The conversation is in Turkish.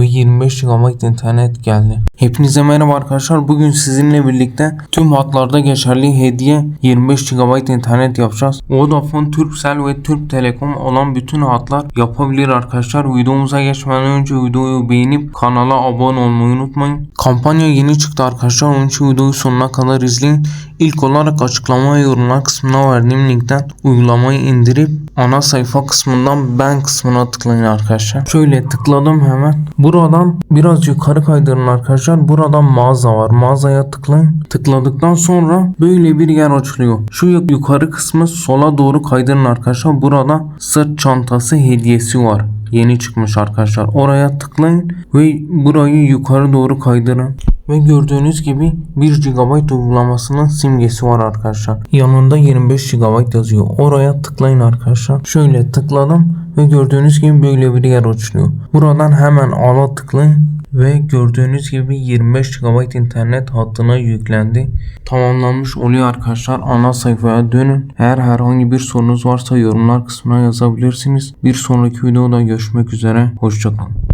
ve 25 GB internet geldi. Hepinize merhaba arkadaşlar. Bugün sizinle birlikte tüm hatlarda geçerli hediye 25 GB internet yapacağız. Vodafone, Turkcell ve Türk Telekom olan bütün hatlar yapabilir arkadaşlar. Videomuza geçmeden önce videoyu beğenip kanala abone olmayı unutmayın. Kampanya yeni çıktı arkadaşlar. Onun için videoyu sonuna kadar izleyin. İlk olarak açıklama ve yorumlar kısmına verdiğim linkten uygulamayı indirip ana sayfa kısmından ben kısmına tıklayın arkadaşlar. Şöyle tıkladım hemen. Buradan biraz yukarı kaydırın arkadaşlar. Buradan mağaza var. Mağazaya tıklayın. Tıkladıktan sonra böyle bir yer açılıyor. Şu yukarı kısmı sola doğru kaydırın arkadaşlar. Burada sırt çantası hediyesi var. Yeni çıkmış arkadaşlar. Oraya tıklayın ve burayı yukarı doğru kaydırın. Ve gördüğünüz gibi 1 GB uygulamasının simgesi var arkadaşlar. Yanında 25 GB yazıyor. Oraya tıklayın arkadaşlar. Şöyle tıkladım ve gördüğünüz gibi böyle bir yer açılıyor. Buradan hemen ala tıklayın ve gördüğünüz gibi 25 GB internet hattına yüklendi. Tamamlanmış oluyor arkadaşlar. Ana sayfaya dönün. Eğer herhangi bir sorunuz varsa yorumlar kısmına yazabilirsiniz. Bir sonraki videoda görüşmek üzere. Hoşçakalın.